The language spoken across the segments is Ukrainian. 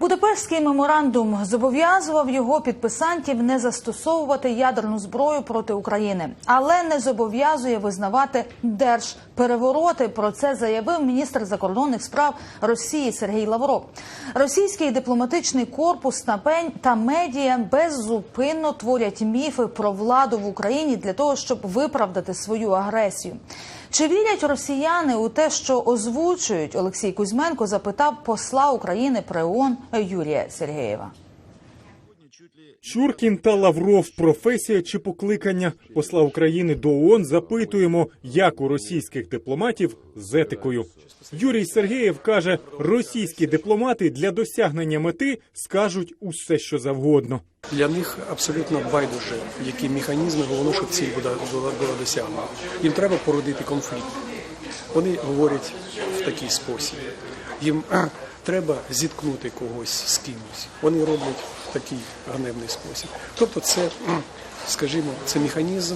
Будапештський меморандум зобов'язував його підписантів не застосовувати ядерну зброю проти України, але не зобов'язує визнавати держперевороти. Про це заявив міністр закордонних справ Росії Сергій Лавров. Російський дипломатичний корпус та пень- та медіа беззупинно творять міфи про владу в Україні для того, щоб виправдати свою агресію. Чи вірять росіяни у те, що озвучують Олексій Кузьменко? Запитав посла України при ООН Юрія Сергеєва. Чуркін та Лавров, професія чи покликання посла України до ООН запитуємо, як у російських дипломатів з етикою. Юрій Сергеєв каже, російські дипломати для досягнення мети скажуть усе, що завгодно. Для них абсолютно байдуже, які механізми, головне, щоб ціль була, була, була досягнена. Їм треба породити конфлікт. Вони говорять в такий спосіб. Їм треба зіткнути когось з кимось. Вони роблять в такий ганебний спосіб. Тобто, це, скажімо, це механізм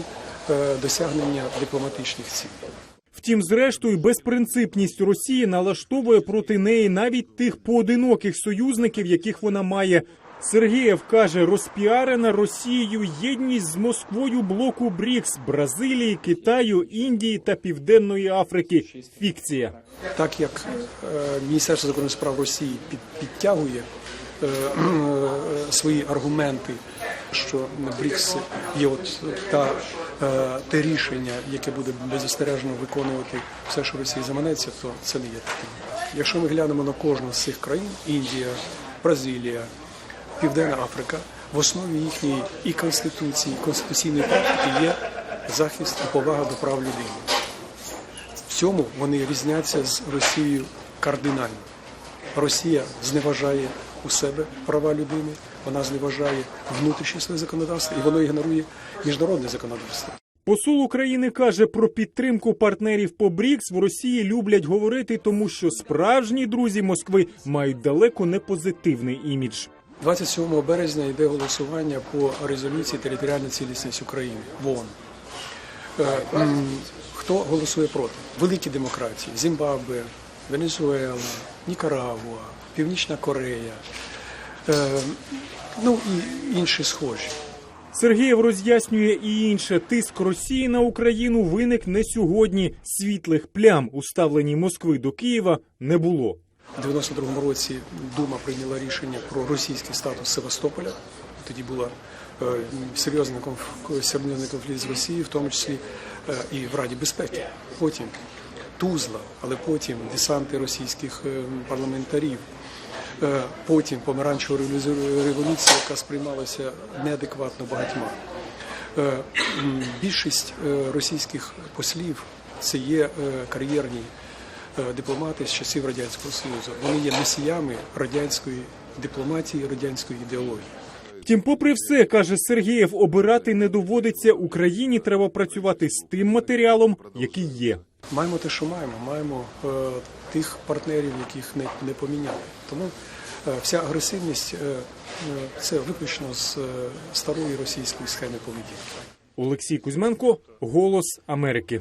е, досягнення дипломатичних цілей. Втім, зрештою, безпринципність Росії налаштовує проти неї навіть тих поодиноких союзників, яких вона має. Сергієв каже, розпіарена Росією єдність з Москвою блоку БРІКС Бразилії, Китаю, Індії та Південної Африки. Фікція. Так як е, Міністерство закордонних справ Росії під, підтягує е, е, свої аргументи, що БРІКС є от та, те рішення, яке буде беззастережно виконувати все, що Росії заманеться, то це не є таким. Якщо ми глянемо на кожну з цих країн Індія, Бразилія, Південна Африка, в основі їхньої і конституції, і конституційної практики є захист і повага до прав людини. В цьому вони різняться з Росією кардинально. Росія зневажає у себе права людини, вона зневажає внутрішнє своє законодавство і воно ігнорує міжнародне законодавство. Посол України каже про підтримку партнерів по БРІКС в Росії люблять говорити, тому що справжні друзі Москви мають далеко не позитивний імідж. 27 березня йде голосування по резолюції територіальна цілісність України в ООН. Е, Хто голосує проти? Великі демократії: Зімбабве, Венесуела, Нікарагуа, Північна Корея, е, ну і інші схожі. Сергієв роз'яснює і інше. Тиск Росії на Україну виник не сьогодні. Світлих плям у ставленні Москви до Києва не було. У 92-му році Дума прийняла рішення про російський статус Севастополя. Тоді була е, серйозний конфлікт з Росією, в тому числі е, і в Раді безпеки. Потім Тузла, але потім десанти російських е, парламентарів. Потім помаранчева революція, яка сприймалася неадекватно багатьма. Більшість російських послів це є кар'єрні дипломати з часів Радянського Союзу. Вони є носіями радянської дипломатії, радянської ідеології. Втім, попри все, каже Сергієв, обирати не доводиться. Україні треба працювати з тим матеріалом, який є. Маємо те, що маємо. Маємо е, тих партнерів, яких не, не поміняли. Тому е, вся агресивність е, е, це виключно з е, старої російської схеми поведінки. Олексій Кузьменко, Голос Америки.